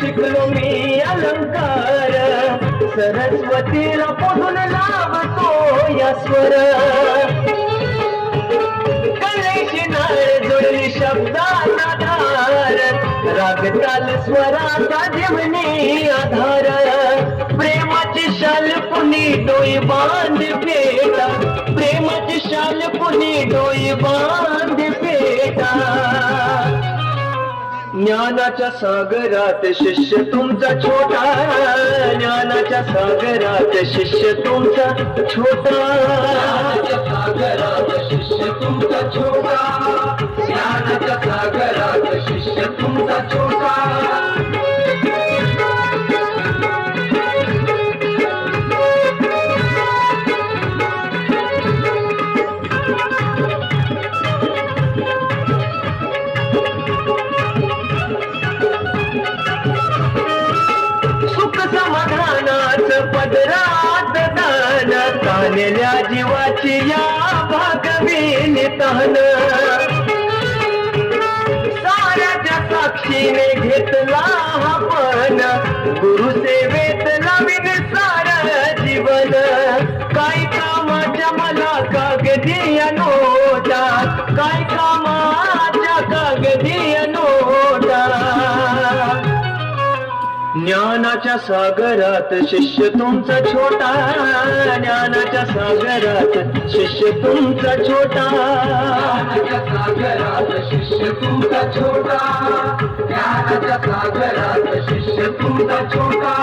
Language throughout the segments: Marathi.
शिकलो मी अलंकार. सरस्वतीला पोहून लाभतो या स्वर. कलेशी नाळ जोडली शब्दाचा धार. राग ताल स्वराचा जीवनी आधार. प्रेमाची शाल पुनी डोई बांध फेटा प्रेमाची शाल पुनी डोई बांध फेटा ज्ञानाच्या सागरात शिष्य तुमचा छोटा ज्ञानाच्या सागरात शिष्य तुमचा छोटा. सागरात शिष्य तुमचा छोटा ज्ञानाच्या सागरात शिष्य तुमचा छोटा. या भागवीन तहन. साऱ्याच्या साक्षीने घेतला आपण गुरु ज्ञानाच्या सागरात शिष्य तुमचा छोटा ज्ञानाच्या सागरात शिष्य तुमचा छोटा. सागरात शिष्य तुमचा छोटा ज्ञानाच्या सागरात शिष्य तुमचा छोटा.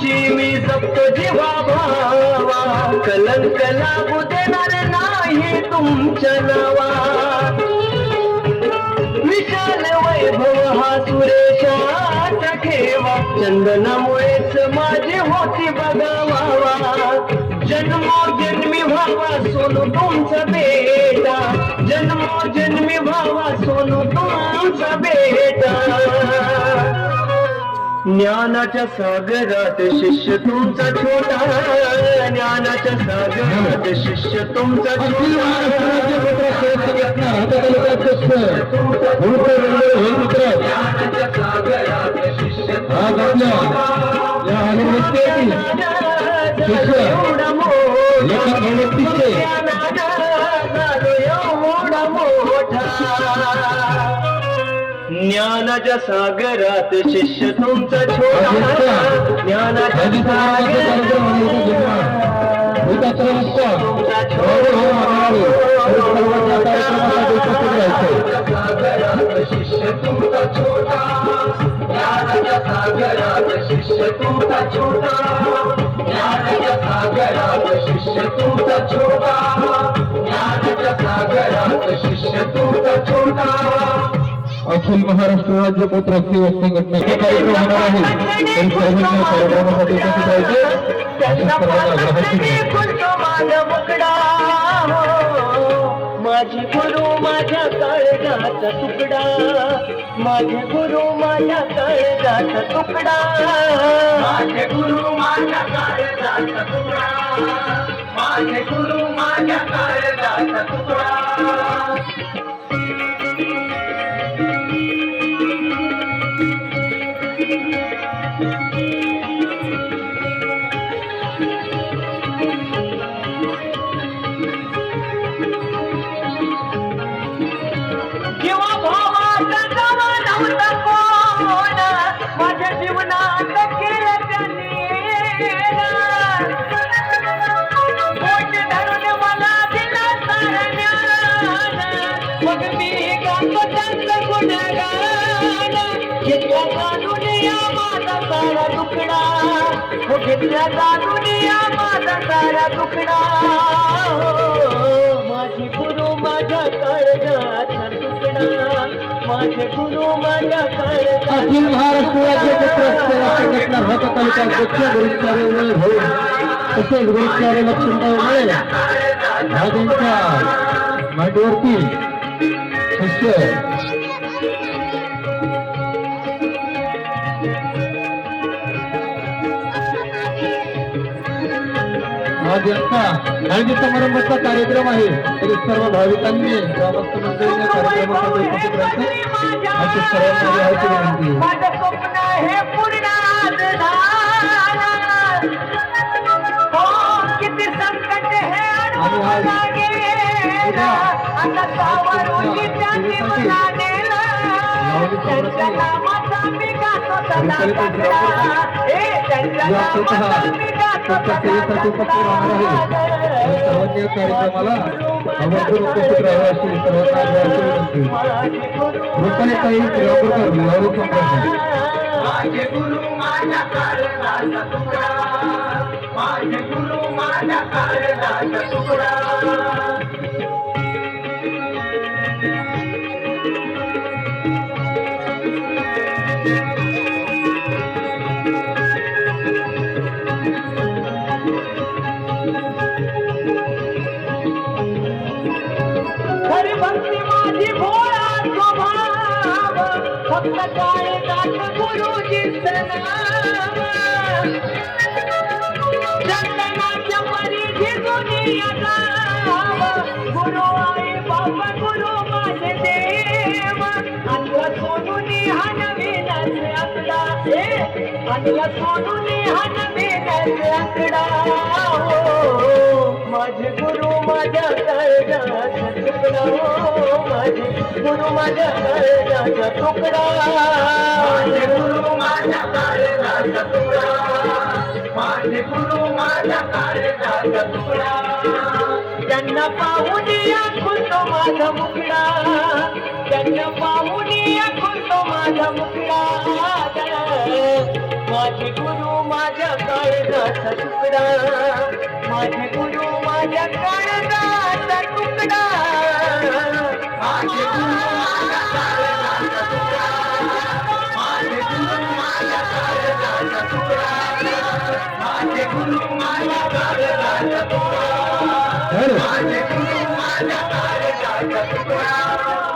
तुमची मी जपतो जीवा भावा. कलंक लागू देणार नाही तुमच्या नावा. विशाल वैभव हा सुरेशाचा ठेवा. चंदनामुळेच माझी होती बघावा. जन्मोजन्मी भावा सोनू तुमचं बेटा ज्ञानाच्या सागरात शिष्य तुमचा छोटा. ज्ञानाच्या सागरात शिष्य तुमचा अखिल ज्ञानाच्या सागरात शिष्य ज्ञानाच्या तुमचा छोटा ज्ञानाच्या शिष्य तुमचा छोटा ज्ञानाच्या सागरात शिष्य तुमचा छोटा ज्ञानाच्या सागरात शिष्य तुमचा छोटा ज्ञानाच्या सागरात शिष्य तुमचा छोटा अखिल महाराष्ट्र राज्य पत्रक सेवक संघटना हे कार्यक्रम होणार आहे. तरी सर्वांना कार्यक्रमासाठी उपस्थित राहायचे. त्यांना सर्वांना ग्राहक फुलतो माझा गुरु माझ्या काळजाचा तुकडा. माझे गुरु माझ्या काळजाचा तुकडा. माझे गुरु माझ्या काळजाचा तुकडा. माझे गुरु माझ्या काळजाचा तुकडा. हो घेतला जाणून या माझा सारा दुकडा माझी गुरु माझ्या काळजाचा तुकडा माझे गुरु माझ्या काळजाचा अखिल महाराष्ट्र राज्य पत्रक सेवा संघटना भाता तालुका अध्यक्ष गुरुचार्य उमळे भाऊ तसेच गुरुचार्य लक्ष्मणराव उमळे महाजनच्या मांडीवरती शिष्य आज यांचा हळदी समारंभाचा कार्यक्रम आहे. तरी सर्व भाविकांनी ग्रामस्थ मंडळीने कार्यक्रमासाठी उपस्थित राहायचं अशी सर्वांना विनंती. हे पूर्ण आज झालं. हो, किती संकट मला उपस्थित राहणार आहे सर्वांनी कार्यक्रमाला आवर्जून उपस्थित अशी सर्वांना विनंती फक्त काय जात गुरुजीचं नाव चंदनाच्या परिधी दुनिया गुरु बाबा गुरु माझे देव सोडून हा आकडा सोडून हा आकडा माझे गुरु माझ्या कर्णाचा तुकडा हो माझे गुरु माझ्या कर्णाचा तुकडा. माझे गुरु माझ्या कर्णाचा तुकडा. माझे गुरु माझ्या कर्णाचा तुकडा. त्यांना पाहून या खुलतो माझा मुकडा. त्यांना पाहून या खुलतो माझा मुकडा. माझे गुरु माझ्या काळजाचा तुकडा. माझे गुरु माझ्या काळजाचा तुकडा. माझे गुरु माझ्या काळजाचा तुकडा. माझे गुरु माझ्या काळजाचा तुकडा. माझे गुरु माझ्या काळजाचा तुकडा. माझे गुरु माझ्या काळजाचा तुकडा.